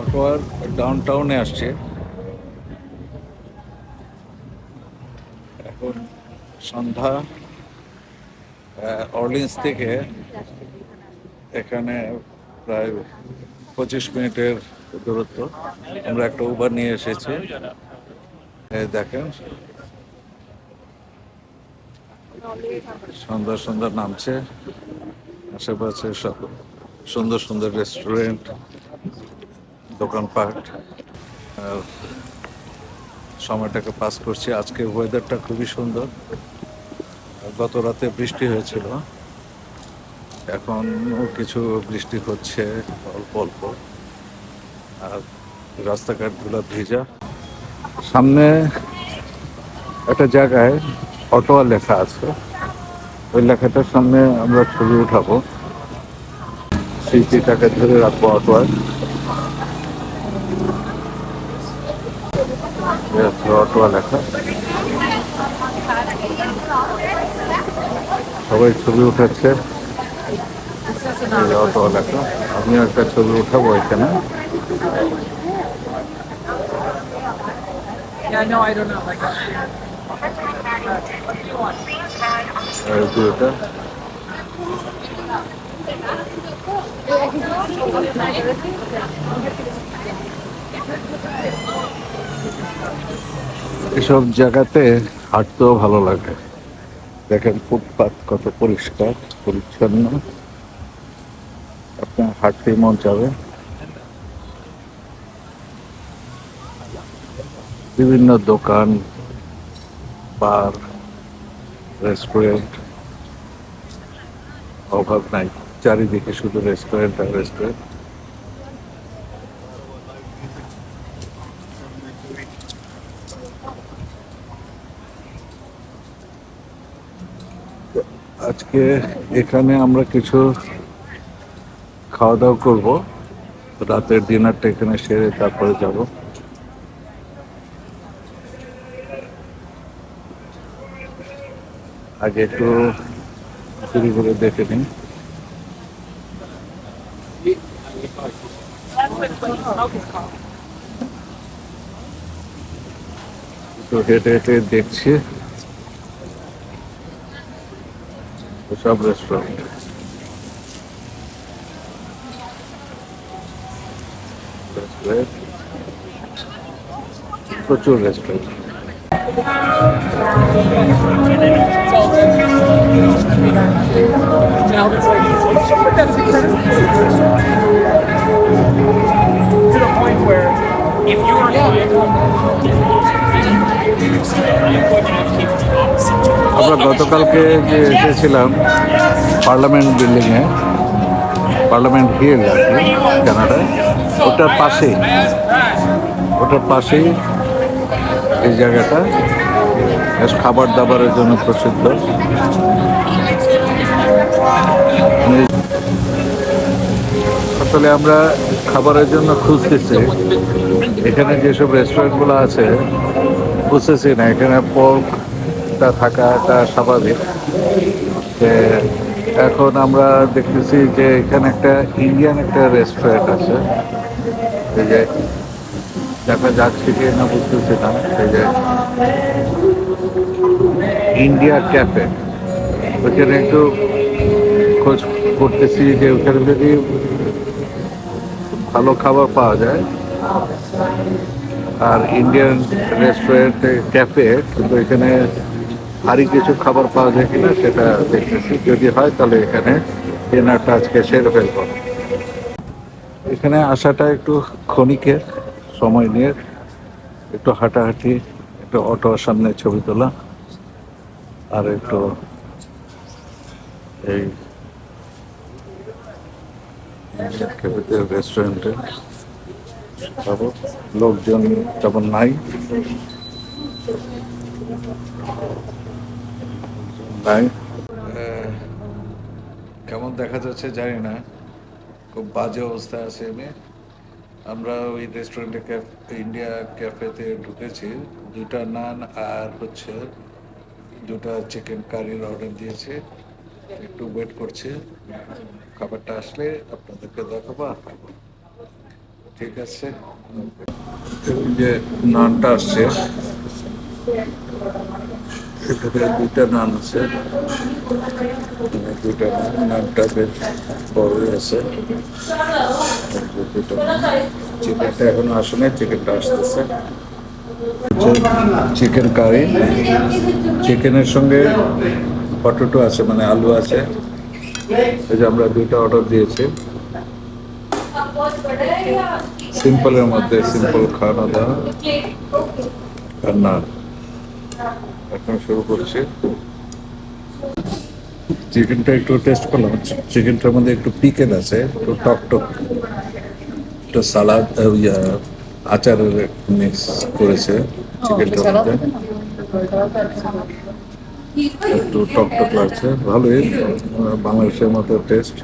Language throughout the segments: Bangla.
অটোয়ার ডাউন টাউনে আসছে। এখন সন্ধ্যা অর্লিন্স থেকে এখানে প্রায় পঁচিশ মিনিটের দূরত্ব। আমরা একটা উবার নিয়ে এসেছি। দেখেন। সুন্দর সুন্দর নামছে। আশেপাশে সব সুন্দর সুন্দর রেস্টুরেন্ট দোকানপাট। সময়টাকে পাস করছি। আজকে ওয়েদারটা খুবই সুন্দর। গত রাতে বৃষ্টি হয়েছিল। এখন কিছু বৃষ্টি হচ্ছে, অল্প অল্প। আর রাস্তাঘাটগুলো ভিজা। সামনে একটা জায়গায় অটোয়া লেখা আছে। ওই লেখাটার সামনে আমরা ছবি উঠাবো। স্মৃতিটাকে ধরে রাখব এই অটোয়া লেখা। সবাই ছবি উঠাচ্ছে। অটোয়া লেখা। আমিও একটা ছবি উঠাবো এখানে। Yeah, no, I don't know. Like, আর দুটা। এসব জায়গাতে হাঁটতেও ভালো লাগে। দেখেন ফুটপাত কত পরিষ্কার, পরিচ্ছন্ন। আপনার হাঁটতেই মন যাবে বিভিন্ন দোকান, বার, রেস্টুরেন্ট, অভাব নাই। চারিদিকে শুধু রেস্টুরেন্ট আর রেস্টুরেন্ট আজকে এখানে আমরা কিছু খাওয়া দাওয়া করব। রাতের ডিনারটা এখানে সেরে তারপরে যাব। আগে একটু ঘুরে ঘুরে দেখে নিন that's what the smoke is called. তো হেঁটে হেঁটে দেখছি সব রেস্টুরেন্ট প্রচুর restaurant Now it's like, put that picture to the point where if you are আমরা গতকালকে যে এসেছিলাম পার্লামেন্ট বিল্ডিংয়ে পার্লামেন্ট হিল আর কি কানাডায় ওটার পাশেই ওটার পাশেই এই জায়গাটা। খাবার দাবারের জন্য প্রসিদ্ধ। আসলে আমরা খাবারের জন্য খুঁজতেছি। এখানে যেসব রেস্টুরেন্টগুলো আছে, বুঝতেছি না, এখানে পর্কটা থাকাটা স্বাভাবিক। যে এখন আমরা দেখতেছি যে এখানে একটা ইন্ডিয়ান একটা রেস্টুরেন্ট আছে। এই দেখা যাচ্ছে কি না বুঝতেছি না এই যে ইন্ডিয়া ক্যাফে ওইখানে একটু খোঁজ করতেছি যে ওখানে যদি ভালো খাবার পাওয়া যায়। আর ইন্ডিয়ান রেস্টুরেন্ট ক্যাফে কিন্তু এখানে ভারী কিছু খাবার পাওয়া যায় কিনা সেটা দেখতেছি। যদি হয় তাহলে এখানে ডিনারটা আজকে সেরে ফেলব। এখানে আসাটা একটু ক্ষণিকের। সময় নিয়ে একটু হাঁটাহাঁটি, একটু অটোর সামনে ছবি তোলা, আর একটু এই রেস্টুরেন্টে যাব। লোকজন তেমন নাই। নাই। কেমন দেখা যাচ্ছে জানি না। খুব বাজে অবস্থায় আছে আমি আমরা ওই রেস্টুরেন্টে ইন্ডিয়া ক্যাফেতে ঢুকেছি। দুটা নান আর হচ্ছে দুটা চিকেন কারির অর্ডার দিয়েছি। একটু ওয়েট করছি। খাবারটা আসলে আপনাদেরকে দেখাবো আর ঠিক আছে? যে নানটা আসছে। এখানে দুইটা নান আছে। দুইটা নানটা বেশ বড়ই আছে। চিকেনটা এখনও আসে নাই চিকেনটা আসতেছে। চিকেন কারি চিকেনের সঙ্গে পটেটো আছে মানে আলু আছে। এই যে আমরা দুইটা অর্ডার দিয়েছি। সিম্পলের মধ্যে সিম্পল খাওয়া দাওয়া। আর না। এখন শুরু করছি। চিকেনটা একটু টেস্ট করলাম। চিকেনটার মধ্যে একটু পিকেন আছে একটু টক টক। একটু সালাদ ইয়া, আচারের মিক্স করেছে চিকেনটার মধ্যে। একটু টক টক লাগছে ভালোই। বাংলাদেশের মতো টেস্ট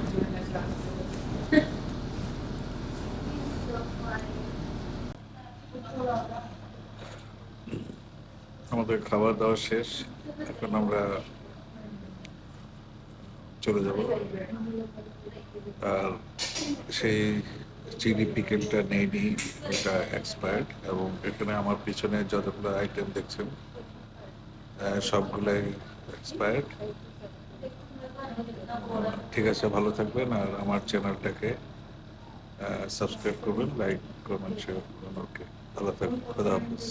আমাদের খাবার দাওয়া শেষ। এখন আমরা চলে যাব। আর সেই চিলি পিকেলটা নেইনি এটা এক্সপায়ার্ড এবং এখানে আমার পিছনে যতগুলো আইটেম দেখছেন সবগুলাই এক্সপায়ার্ড ঠিক আছে, ভালো থাকবেন আর আমার চ্যানেলটাকে সাবস্ক্রাইব করবেন লাইক কমেন্ট শেয়ার করবেন ওকে ভালো থাকবেন, খুদা হাফিজ।